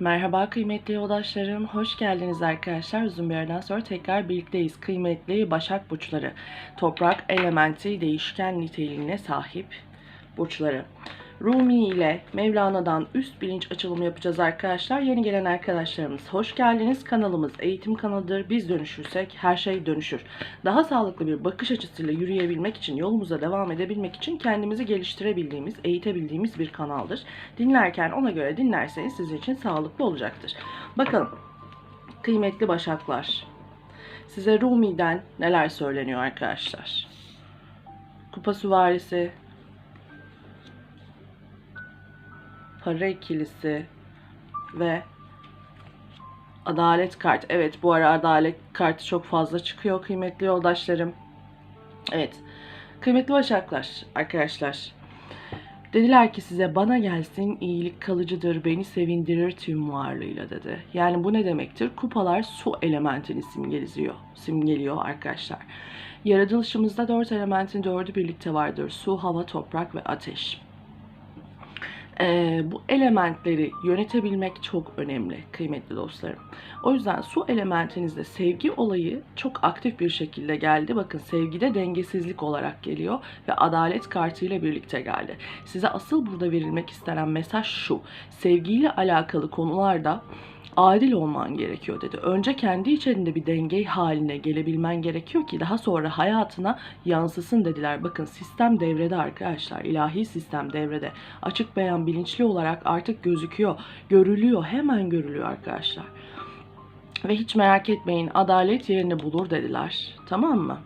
Merhaba kıymetli yoldaşlarım, hoş geldiniz arkadaşlar. Uzun bir aradan sonra tekrar birlikteyiz. Kıymetli Başak Burçları, toprak elementi değişken niteliğine sahip burçları. Rumi ile Mevlana'dan üst bilinç açılımı yapacağız arkadaşlar. Yeni gelen arkadaşlarımız hoş geldiniz. Kanalımız eğitim kanalıdır. Biz dönüşürsek her şey dönüşür. Daha sağlıklı bir bakış açısıyla yürüyebilmek için, yolumuza devam edebilmek için kendimizi geliştirebildiğimiz, eğitebildiğimiz bir kanaldır. Dinlerken ona göre dinlerseniz sizin için sağlıklı olacaktır. Bakalım kıymetli başaklar. Size Rumi'den neler söyleniyor arkadaşlar? Kupa süvarisi, para ikilisi ve adalet kartı. Evet bu ara adalet kartı çok fazla çıkıyor kıymetli yoldaşlarım. Evet. Kıymetli başaklar arkadaşlar. Dediler ki size bana gelsin iyilik kalıcıdır beni sevindirir tüm varlığıyla dedi. Yani bu ne demektir? Kupalar su elementini simgeliyor, simgeliyor arkadaşlar. Yaratılışımızda dört elementin dördü birlikte vardır. Su, hava, toprak ve ateş e, bu elementleri yönetebilmek çok önemli kıymetli dostlarım. O yüzden su elementinizde sevgi olayı çok aktif bir şekilde geldi. Bakın sevgide dengesizlik olarak geliyor ve adalet kartıyla birlikte geldi. Size asıl burada verilmek istenen mesaj şu. Sevgiyle alakalı konularda adil olman gerekiyor dedi. Önce kendi içerisinde bir denge haline gelebilmen gerekiyor ki daha sonra hayatına yansısın dediler. Bakın sistem devrede arkadaşlar. ilahi sistem devrede. Açık beyan bilinçli olarak artık gözüküyor. Görülüyor. Hemen görülüyor arkadaşlar. Ve hiç merak etmeyin adalet yerini bulur dediler. Tamam mı?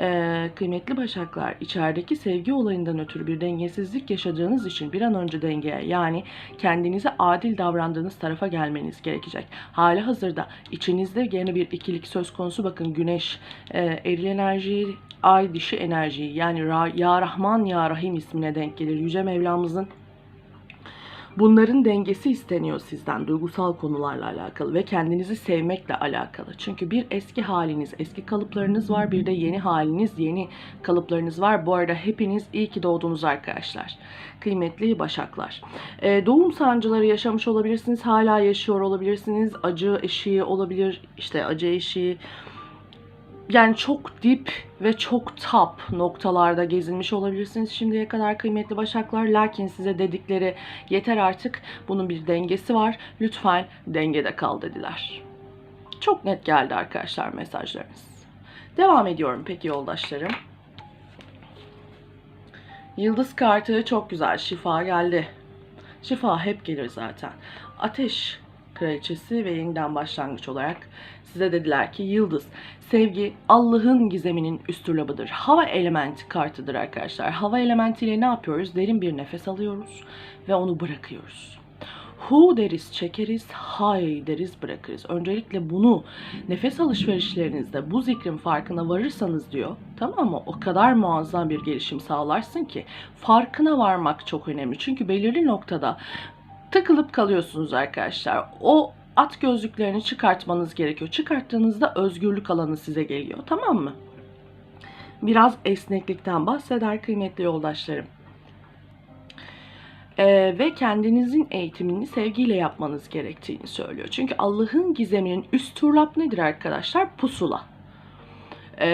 Ee, kıymetli başaklar içerideki sevgi olayından ötürü bir dengesizlik yaşadığınız için bir an önce dengeye yani kendinize adil davrandığınız tarafa gelmeniz gerekecek. Hali hazırda içinizde yeni bir ikilik söz konusu bakın güneş e, eril enerjiyi ay dişi enerjiyi yani Ra, Ya Rahman Ya Rahim ismine denk gelir. Yüce Mevlamızın Bunların dengesi isteniyor sizden duygusal konularla alakalı ve kendinizi sevmekle alakalı. Çünkü bir eski haliniz, eski kalıplarınız var, bir de yeni haliniz, yeni kalıplarınız var. Bu arada hepiniz iyi ki doğdunuz arkadaşlar. Kıymetli başaklar. Ee, doğum sancıları yaşamış olabilirsiniz, hala yaşıyor olabilirsiniz. Acı eşiği olabilir, işte acı eşiği yani çok dip ve çok tap noktalarda gezinmiş olabilirsiniz şimdiye kadar kıymetli başaklar. Lakin size dedikleri yeter artık bunun bir dengesi var. Lütfen dengede kal dediler. Çok net geldi arkadaşlar mesajlarınız. Devam ediyorum peki yoldaşlarım. Yıldız kartı çok güzel. Şifa geldi. Şifa hep gelir zaten. Ateş kraliçesi ve yeniden başlangıç olarak size dediler ki yıldız sevgi Allah'ın gizeminin üstürlabıdır. Hava elementi kartıdır arkadaşlar. Hava elementiyle ne yapıyoruz? Derin bir nefes alıyoruz ve onu bırakıyoruz. Hu deriz çekeriz, hay deriz bırakırız. Öncelikle bunu nefes alışverişlerinizde bu zikrin farkına varırsanız diyor. Tamam mı? O kadar muazzam bir gelişim sağlarsın ki farkına varmak çok önemli. Çünkü belirli noktada takılıp kalıyorsunuz arkadaşlar. O at gözlüklerini çıkartmanız gerekiyor. Çıkarttığınızda özgürlük alanı size geliyor. Tamam mı? Biraz esneklikten bahseder kıymetli yoldaşlarım. Ee, ve kendinizin eğitimini sevgiyle yapmanız gerektiğini söylüyor. Çünkü Allah'ın gizeminin üst turlap nedir arkadaşlar? Pusula. Ee,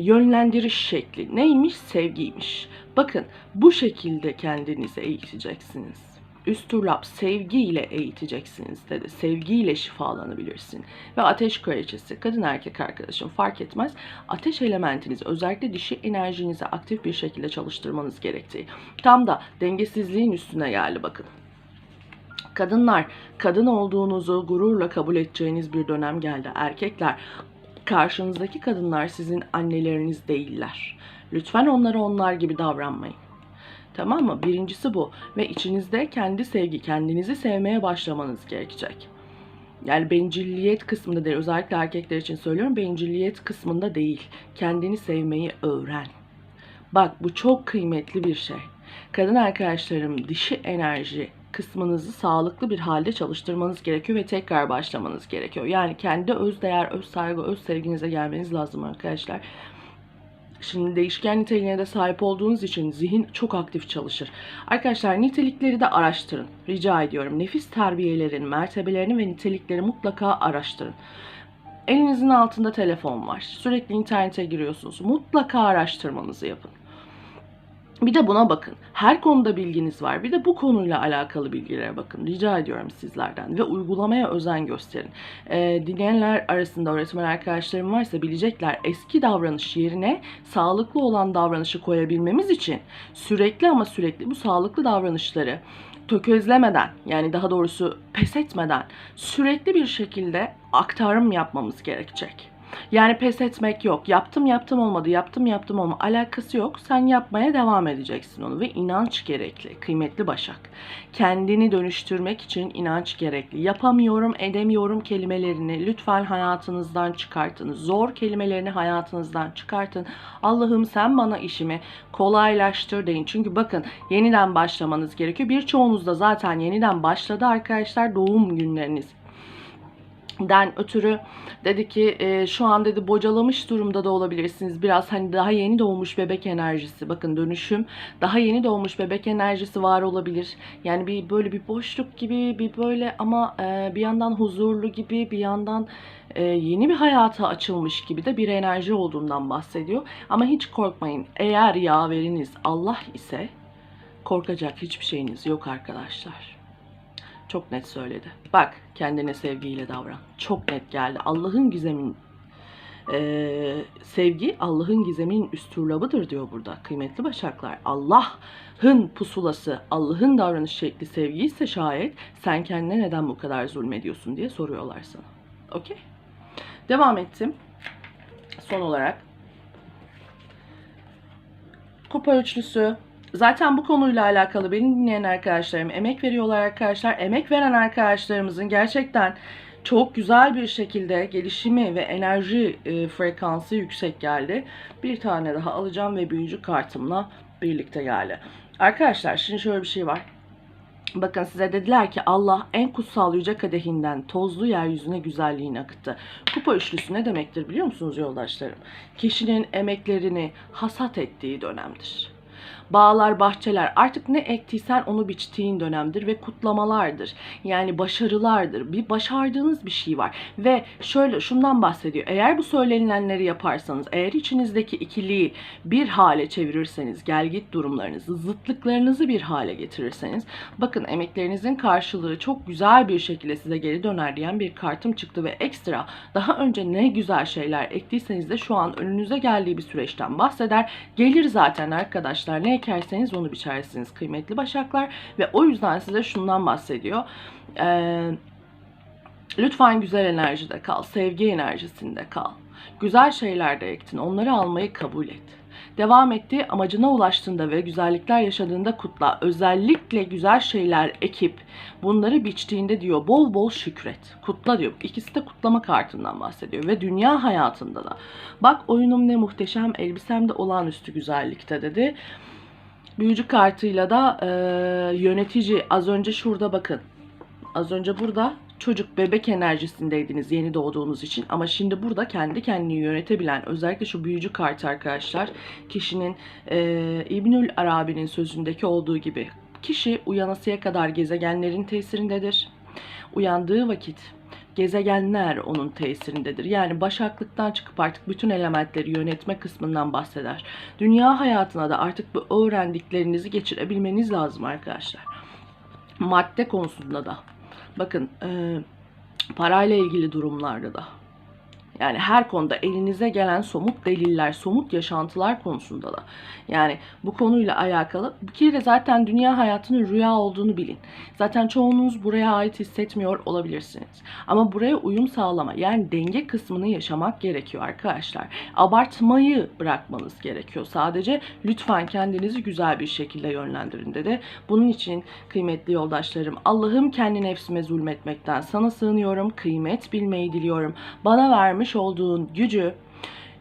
yönlendiriş şekli neymiş? Sevgiymiş. Bakın bu şekilde kendinizi eğiteceksiniz üst turlap sevgiyle eğiteceksiniz dedi. Sevgiyle şifalanabilirsin. Ve ateş kraliçesi, kadın erkek arkadaşım fark etmez. Ateş elementinizi özellikle dişi enerjinizi aktif bir şekilde çalıştırmanız gerektiği. Tam da dengesizliğin üstüne geldi bakın. Kadınlar, kadın olduğunuzu gururla kabul edeceğiniz bir dönem geldi. Erkekler, karşınızdaki kadınlar sizin anneleriniz değiller. Lütfen onlara onlar gibi davranmayın. Tamam mı? Birincisi bu. Ve içinizde kendi sevgi, kendinizi sevmeye başlamanız gerekecek. Yani bencilliyet kısmında değil. Özellikle erkekler için söylüyorum. Bencilliyet kısmında değil. Kendini sevmeyi öğren. Bak bu çok kıymetli bir şey. Kadın arkadaşlarım dişi enerji kısmınızı sağlıklı bir halde çalıştırmanız gerekiyor ve tekrar başlamanız gerekiyor. Yani kendi öz değer, öz saygı, öz sevginize gelmeniz lazım arkadaşlar. Şimdi değişken niteliğine de sahip olduğunuz için zihin çok aktif çalışır. Arkadaşlar nitelikleri de araştırın. Rica ediyorum. Nefis terbiyelerin mertebelerini ve nitelikleri mutlaka araştırın. Elinizin altında telefon var. Sürekli internete giriyorsunuz. Mutlaka araştırmanızı yapın. Bir de buna bakın. Her konuda bilginiz var. Bir de bu konuyla alakalı bilgilere bakın. Rica ediyorum sizlerden. Ve uygulamaya özen gösterin. Ee, dinleyenler arasında öğretmen arkadaşlarım varsa bilecekler. Eski davranış yerine sağlıklı olan davranışı koyabilmemiz için sürekli ama sürekli bu sağlıklı davranışları tökezlemeden yani daha doğrusu pes etmeden sürekli bir şekilde aktarım yapmamız gerekecek. Yani pes etmek yok. Yaptım yaptım olmadı, yaptım yaptım olmadı. Alakası yok. Sen yapmaya devam edeceksin onu ve inanç gerekli. Kıymetli Başak. Kendini dönüştürmek için inanç gerekli. Yapamıyorum, edemiyorum kelimelerini lütfen hayatınızdan çıkartın. Zor kelimelerini hayatınızdan çıkartın. Allah'ım sen bana işimi kolaylaştır deyin. Çünkü bakın yeniden başlamanız gerekiyor. Birçoğunuz da zaten yeniden başladı arkadaşlar doğum günleriniz den ötürü dedi ki e, şu an dedi bocalamış durumda da olabilirsiniz. Biraz hani daha yeni doğmuş bebek enerjisi. Bakın dönüşüm daha yeni doğmuş bebek enerjisi var olabilir. Yani bir böyle bir boşluk gibi bir böyle ama e, bir yandan huzurlu gibi bir yandan e, yeni bir hayata açılmış gibi de bir enerji olduğundan bahsediyor. Ama hiç korkmayın. Eğer yaveriniz Allah ise korkacak hiçbir şeyiniz yok arkadaşlar. Çok net söyledi. Bak kendine sevgiyle davran. Çok net geldi. Allah'ın gizemin e, sevgi Allah'ın gizeminin üstürlabıdır diyor burada kıymetli başaklar. Allah'ın pusulası, Allah'ın davranış şekli sevgi ise şayet sen kendine neden bu kadar zulmediyorsun diye soruyorlar sana. Okey? Devam ettim. Son olarak kupa üçlüsü Zaten bu konuyla alakalı beni dinleyen arkadaşlarım emek veriyorlar arkadaşlar. Emek veren arkadaşlarımızın gerçekten çok güzel bir şekilde gelişimi ve enerji e, frekansı yüksek geldi. Bir tane daha alacağım ve büyücü kartımla birlikte geldi. Arkadaşlar şimdi şöyle bir şey var. Bakın size dediler ki Allah en kutsal yüce kadehinden tozlu yeryüzüne güzelliğini akıttı. Kupa üçlüsü ne demektir biliyor musunuz yoldaşlarım? Kişinin emeklerini hasat ettiği dönemdir bağlar, bahçeler artık ne ektiysen onu biçtiğin dönemdir ve kutlamalardır. Yani başarılardır. Bir başardığınız bir şey var. Ve şöyle şundan bahsediyor. Eğer bu söylenilenleri yaparsanız, eğer içinizdeki ikiliği bir hale çevirirseniz, gel git durumlarınızı, zıtlıklarınızı bir hale getirirseniz, bakın emeklerinizin karşılığı çok güzel bir şekilde size geri döner diyen bir kartım çıktı ve ekstra daha önce ne güzel şeyler ektiyseniz de şu an önünüze geldiği bir süreçten bahseder. Gelir zaten arkadaşlar. Ne ekerseniz onu biçersiniz kıymetli başaklar. Ve o yüzden size şundan bahsediyor. Ee, lütfen güzel enerjide kal, sevgi enerjisinde kal. Güzel şeyler de ektin, onları almayı kabul et. Devam etti, amacına ulaştığında ve güzellikler yaşadığında kutla. Özellikle güzel şeyler ekip bunları biçtiğinde diyor bol bol şükret. Kutla diyor. İkisi de kutlama kartından bahsediyor ve dünya hayatında da. Bak oyunum ne muhteşem, elbisem de olağanüstü güzellikte dedi. Büyücü kartıyla da e, yönetici az önce şurada bakın. Az önce burada çocuk bebek enerjisindeydiniz yeni doğduğunuz için ama şimdi burada kendi kendini yönetebilen özellikle şu büyücü kartı arkadaşlar kişinin e, İbnül Arabi'nin sözündeki olduğu gibi kişi uyanasıya kadar gezegenlerin tesirindedir. Uyandığı vakit gezegenler onun tesirindedir. Yani başaklıktan çıkıp artık bütün elementleri yönetme kısmından bahseder. Dünya hayatına da artık bu öğrendiklerinizi geçirebilmeniz lazım arkadaşlar. Madde konusunda da. Bakın e, parayla ilgili durumlarda da yani her konuda elinize gelen somut deliller, somut yaşantılar konusunda da. Yani bu konuyla alakalı bir kere zaten dünya hayatının rüya olduğunu bilin. Zaten çoğunuz buraya ait hissetmiyor olabilirsiniz. Ama buraya uyum sağlama yani denge kısmını yaşamak gerekiyor arkadaşlar. Abartmayı bırakmanız gerekiyor. Sadece lütfen kendinizi güzel bir şekilde yönlendirin dedi. Bunun için kıymetli yoldaşlarım Allah'ım kendi nefsime zulmetmekten sana sığınıyorum. Kıymet bilmeyi diliyorum. Bana vermiş vermiş olduğun gücü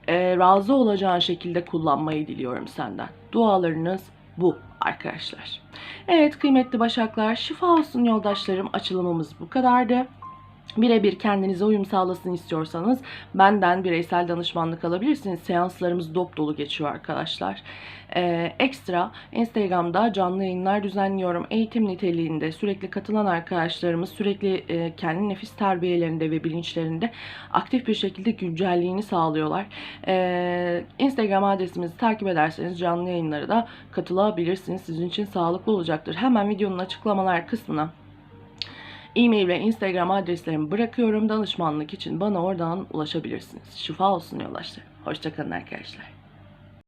e, razı olacağın şekilde kullanmayı diliyorum senden. Dualarınız bu arkadaşlar. Evet kıymetli başaklar şifa olsun yoldaşlarım açılımımız bu kadardı. Birebir kendinize uyum sağlasın istiyorsanız benden bireysel danışmanlık alabilirsiniz. Seanslarımız dop dolu geçiyor arkadaşlar. Ee, ekstra Instagram'da canlı yayınlar düzenliyorum. Eğitim niteliğinde sürekli katılan arkadaşlarımız sürekli e, kendi nefis terbiyelerinde ve bilinçlerinde aktif bir şekilde güncelliğini sağlıyorlar. Ee, Instagram adresimizi takip ederseniz canlı yayınlara da katılabilirsiniz. Sizin için sağlıklı olacaktır. Hemen videonun açıklamalar kısmına e-mail ve Instagram adreslerimi bırakıyorum. Danışmanlık için bana oradan ulaşabilirsiniz. Şifa olsun yoldaşlar. Hoşçakalın arkadaşlar.